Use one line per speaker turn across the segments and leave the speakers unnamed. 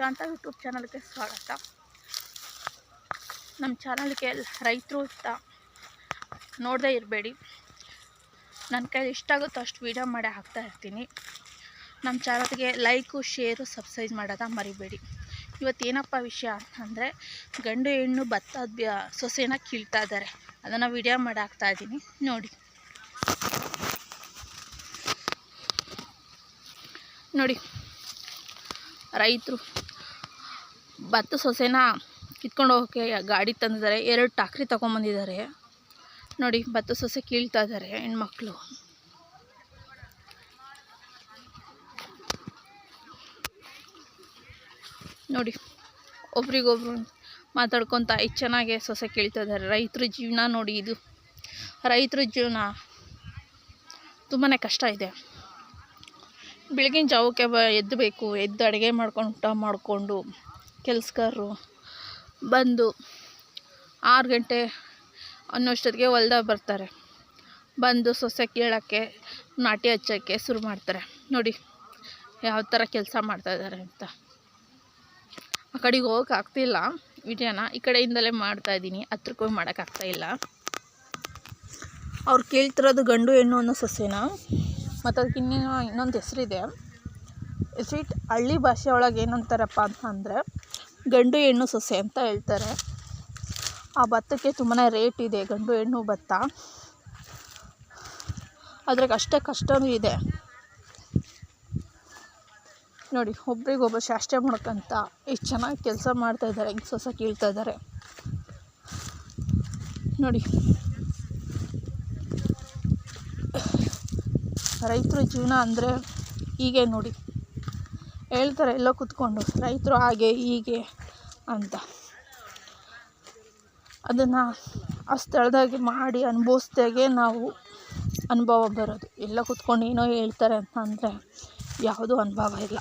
ಪ್ರಶಾಂತ YouTube ಚಾನಲ್ಗೆ ಸ್ವಾಗತ. ನಮ್ಮ ಚಾನಲ್ಗೆ ರೈತರು ಅಂತ ನೋಡದೇ ಇರಬೇಡಿ. ನನ್ನ ಕೈಲಿ ಇಷ್ಟ ಆಗುತ್ತೋ ಅಷ್ಟು ವೀಡಿಯೋ ಮಾಡಿ ಹಾಕ್ತಾ ಇರ್ತೀನಿ. ನಮ್ಮ ಚಾನಲ್ಗೆ ಲೈಕು ಶೇರು ಸಬ್ಸ್ಕ್ರೈಬ್ ಮಾಡೋದ ಮರಿಬೇಡಿ. ಇವತ್ತು ಏನಪ್ಪ ವಿಷಯ ಅಂತಂದರೆ, ಗಂಡು ಹೆಣ್ಣು ಭತ್ತದ ಸೊಸೆನ ಕೀಳ್ತಾ ಇದ್ದಾರೆ ಅದನ್ನು ವಿಡಿಯೋ ಮಾಡಿ ಹಾಕ್ತಾ ಇದ್ದೀನಿ. ನೋಡಿ. ನೋಡಿ. ರೈತರು ಭತ್ತ ಸೊಸೆನ ಕಿತ್ಕೊಂಡು ಹೋಗೋಕ್ಕೆ ಗಾಡಿ ತಂದಿದ್ದಾರೆ. ಎರಡು ಟಾಕ್ರಿ ತೊಗೊಂಬಂದಿದ್ದಾರೆ ನೋಡಿ ಭತ್ತ ಸೊಸೆ ಕೀಳ್ತಾ ಇದ್ದಾರೆ ಹೆಣ್ಮಕ್ಳು. ನೋಡಿ, ಒಬ್ರಿಗೊಬ್ರು ಮಾತಾಡ್ಕೊತ ಈ ಚೆನ್ನಾಗೆ ಸೊಸೆ ಕೇಳ್ತಾ ಇದ್ದಾರೆ. ರೈತರ ಜೀವನ ನೋಡಿ ಇದು. ರೈತರ ಜೀವನ ತುಂಬಾ ಕಷ್ಟ ಇದೆ. ಬೆಳಗಿನ ಜಾವಕ್ಕೆ ಬ ಎದ್ದಬೇಕು ಎದ್ದು ಅಡುಗೆ ಮಾಡ್ಕೊಂಡು ಊಟ ಮಾಡಿಕೊಂಡು ಕೆಲ್ಸಗಾರರು ಬಂದು ಆರು ಗಂಟೆ ಅನ್ನೋಷ್ಟೊತ್ತಿಗೆ ಹೊಲ್ದಾಗ ಬರ್ತಾರೆ. ಬಂದು ಸೊಸೆ ಕೀಳೋಕ್ಕೆ, ನಾಟಿ ಹಚ್ಚೋಕ್ಕೆ ಶುರು ಮಾಡ್ತಾರೆ. ನೋಡಿ ಯಾವ ಥರ ಕೆಲಸ ಮಾಡ್ತಾಯಿದ್ದಾರೆ ಅಂತ. ಆ ಕಡೆಗೆ ಹೋಗಕ್ಕೆ ಆಗ್ತಿಲ್ಲ. ವಿಡಿಯೋನ ಈ ಕಡೆಯಿಂದಲೇ ಮಾಡ್ತಾಯಿದ್ದೀನಿ ಹತ್ರಕ್ಕೆ ಹೋಗಿ ಮಾಡೋಕ್ಕಾಗ್ತಾಯಿಲ್ಲ ಅವ್ರು ಕೇಳ್ತಿರೋದು ಗಂಡು ಹೆಣ್ಣು ಅನ್ನೋ ಸೊಸೆನ. ಮತ್ತು ಅದಕ್ಕೆ ಇನ್ನೇನು ಇನ್ನೊಂದು ಹೆಸರಿದೆ. ಸ್ವೀಟ್ ಹಳ್ಳಿ ಭಾಷೆ ಒಳಗೆ ಏನಂತಾರಪ್ಪ ಅಂತಂದರೆ ಗಂಡು ಹೆಣ್ಣು ಸೊಸೆ ಅಂತ ಹೇಳ್ತಾರೆ. ಆ ಭತ್ತಕ್ಕೆ ತುಂಬಾ ರೇಟ್ ಇದೆ, ಗಂಡು ಹೆಣ್ಣು ಭತ್ತ. ಅದ್ರಾಗೆ ಅಷ್ಟೇ ಕಷ್ಟವೂ ಇದೆ. ನೋಡಿ, ಒಬ್ರಿಗೊಬ್ಬ ಶಾಸ್ತ್ರ ಮಾಡ್ಕೊಂತ ಎಷ್ಟು ಚೆನ್ನಾಗಿ ಕೆಲಸ ಮಾಡ್ತಾಯಿದ್ದಾರೆ ಹೆಂಗೆ ಸೊಸೆ ಕೀಳ್ತಾ ಇದ್ದಾರೆ. ನೋಡಿ. ರೈತರ ಜೀವನ ಅಂದರೆ ಹೀಗೆ ನೋಡಿ. ಹೇಳ್ತಾರೆ, ಎಲ್ಲೋ ಕೂತ್ಕೊಂಡು, ರೈತರು ಹಾಗೆ, ಹೀಗೆ. ಅಂತ. ಅದನ್ನು ಆ ಸ್ಥಳದಾಗೆ ಮಾಡಿ ಅನುಭವಿಸ್ದಾಗೆ ನಾವು ಅನುಭವ ಬರೋದು. ಎಲ್ಲ ಕೂತ್ಕೊಂಡು ಏನೋ ಹೇಳ್ತಾರೆ ಅಂತ ಅಂದರೆ ಯಾವುದೂ ಅನುಭವ ಇಲ್ಲ.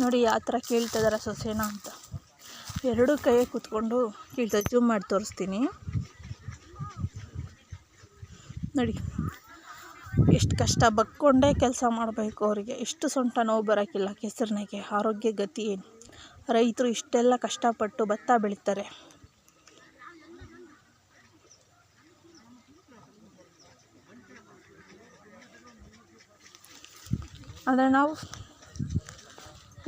ನೋಡಿ ಯಾವ ಥರ ಕೇಳ್ತಾ ಇದ್ದಾರೆ ಸೊಸೆನ ಅಂತ. ಎರಡು ಕೈ ಕೂತ್ಕೊಂಡು ಕೇಳ್ತಾ ಜೂಮ್ ಮಾಡಿ ತೋರಿಸ್ತೀನಿ. ನೋಡಿ, ಎಷ್ಟು ಕಷ್ಟ. ಬಕ್ಕೊಂಡೇ ಕೆಲಸ ಮಾಡಬೇಕು ಅವರಿಗೆ. ಎಷ್ಟು ಸೊಂಟ ನೋವು ಬರೋಕ್ಕಿಲ್ಲ ಕೆಸರಿನಾಗೆ, ಆರೋಗ್ಯ ಗತಿ ಏನು? ರೈತರು ಇಷ್ಟೆಲ್ಲ ಕಷ್ಟಪಟ್ಟು ಭತ್ತ ಬೆಳೀತಾರೆ. ಆದರೆ ನಾವು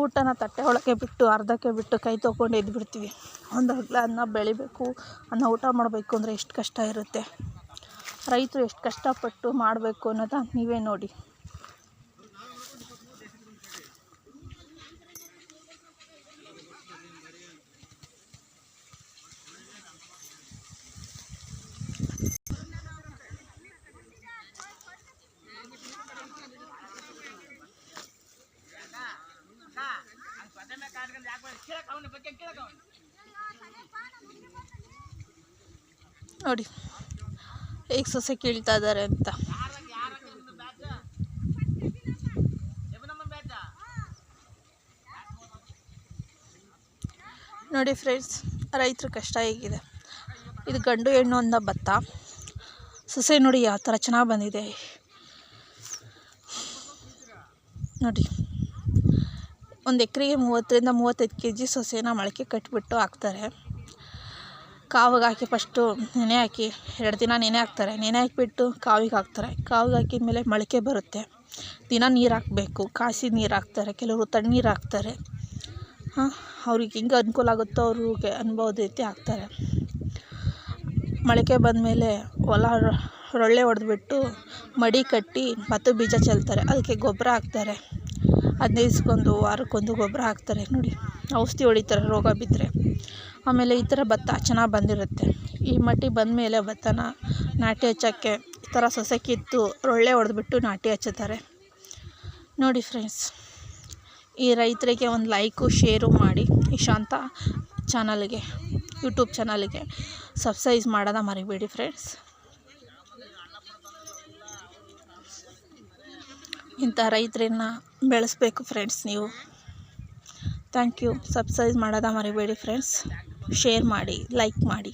ಊಟನ ತಟ್ಟೆ ಒಳಗೆ ಬಿಟ್ಟು ಅರ್ಧಕ್ಕೆ ಬಿಟ್ಟು ಕೈ ತೊಗೊಂಡು ಎದ್ದು ಬಿಡ್ತೀವಿ ಒಂದು ಹಗ್ಲ ಅನ್ನ ಬೆಳಿಬೇಕು. ಅನ್ನ ಊಟ ಮಾಡಬೇಕು ಅಂದರೆ ಎಷ್ಟು ಕಷ್ಟ ಇರುತ್ತೆ. ರೈತರು ಎಷ್ಟು ಕಷ್ಟಪಟ್ಟು ಮಾಡಬೇಕು ಅನ್ನೋದು ನೀವೇ ನೋಡಿ. ನೋಡಿ. ಹೇಗೆ ಸೊಸೆ ಕೀಳ್ತಾ ಇದ್ದಾರೆ ಅಂತ. ನೋಡಿ ಫ್ರೆಂಡ್ಸ್, ರೈತರು ಕಷ್ಟ ಹೇಗಿದೆ. ಇದು ಗಂಡು ಹೆಣ್ಣು ಅಂದ ಭತ್ತ. ಸೊಸೆ ನೋಡಿ ಯಾವ ಥರ ಚೆನ್ನಾಗಿ ಬಂದಿದೆ. ನೋಡಿ. ಒಂದು ಎಕರೆಗೆ ಮೂವತ್ತರಿಂದ ಮೂವತ್ತೈದು ಕೆ ಜಿ ಸೊಸೆನ ಮೊಳಕೆ ಕಟ್ಟಿಬಿಟ್ಟು ಹಾಕ್ತಾರೆ. ಕಾವಿಗೆ ಹಾಕಿ ಫಸ್ಟು ನೆನೆ ಹಾಕಿ, ಎರಡು ದಿನ ನೆನೆ ಹಾಕ್ತಾರೆ. ನೆನೆ ಹಾಕಿಬಿಟ್ಟು ಕಾವಿಗೆ ಹಾಕ್ತಾರೆ. ಕಾವಿಗೆ ಹಾಕಿದ ಮೇಲೆ ಮೊಳಕೆ ಬರುತ್ತೆ. ದಿನ ನೀರು ಹಾಕಬೇಕು. ಕಾಸಿ ನೀರು ಹಾಕ್ತಾರೆ. ಕೆಲವರು ತಣ್ಣೀರು ಹಾಕ್ತಾರೆ. ಹಾಂ, ಅವ್ರಿಗೆ ಹೆಂಗೆ ಅನುಕೂಲ ಆಗುತ್ತೋ ಅವ್ರಿಗೆ ಅನುಭವ ರೀತಿ ಹಾಕ್ತಾರೆ. ಮೊಳಕೆ ಬಂದಮೇಲೆ ಹೊಲ ರೊಳ್ಳೆ ಹೊಡೆದ್ಬಿಟ್ಟು ಮಡಿ ಕಟ್ಟಿ ಮತ್ತು ಬೀಜ ಚೆಲ್ತಾರೆ. ಅದಕ್ಕೆ ಗೊಬ್ಬರ ಹಾಕ್ತಾರೆ. ಹದಿನೈದು ದಿವ್ಸಕ್ಕೊಂದು ವಾರಕ್ಕೊಂದು ಗೊಬ್ಬರ ಹಾಕ್ತಾರೆ. ನೋಡಿ, ಔಷಧಿ ಹೊಡಿತಾರೆ ರೋಗ ಬಿದ್ದರೆ ಆಮೇಲೆ ಈ ಥರ ಭತ್ತ ಚೆನ್ನಾಗಿ ಬಂದಿರುತ್ತೆ. ಈ ಮಟ್ಟಿಗೆ ಬಂದಮೇಲೆ ಭತ್ತನ ನಾಟಿ ಹಚ್ಚೋಕ್ಕೆ ಈ ಥರ ಸೊಸೆ ಕಿತ್ತು ರೊಳ್ಳೆ ಹೊಡೆದ್ಬಿಟ್ಟು ನಾಟಿ ಹಚ್ಚುತ್ತಾರೆ. ನೋಡಿ ಫ್ರೆಂಡ್ಸ್ ಈ ರೈತರಿಗೆ ಒಂದು ಲೈಕು ಶೇರು ಮಾಡಿ ಈ ಶಾಂತ ಚಾನಲ್ಗೆ ಯೂಟ್ಯೂಬ್ ಚಾನಲ್ಗೆ ಸಬ್ಸ್ಕ್ರೈಬ್ ಮಾಡೋದ ಮರಿಬೇಡಿ ಫ್ರೆಂಡ್ಸ್ ಇಂಥ ರೈತರನ್ನ ಬೆಳೆಸ್ಬೇಕು ಫ್ರೆಂಡ್ಸ್ ನೀವು. ಥ್ಯಾಂಕ್ ಯು ಸಬ್ಸ್ಕ್ರೈಬ್ ಮಾಡೋದ ಮರಿಬೇಡಿ ಫ್ರೆಂಡ್ಸ್ ಶೇರ್ ಮಾಡಿ ಲೈಕ್ ಮಾಡಿ.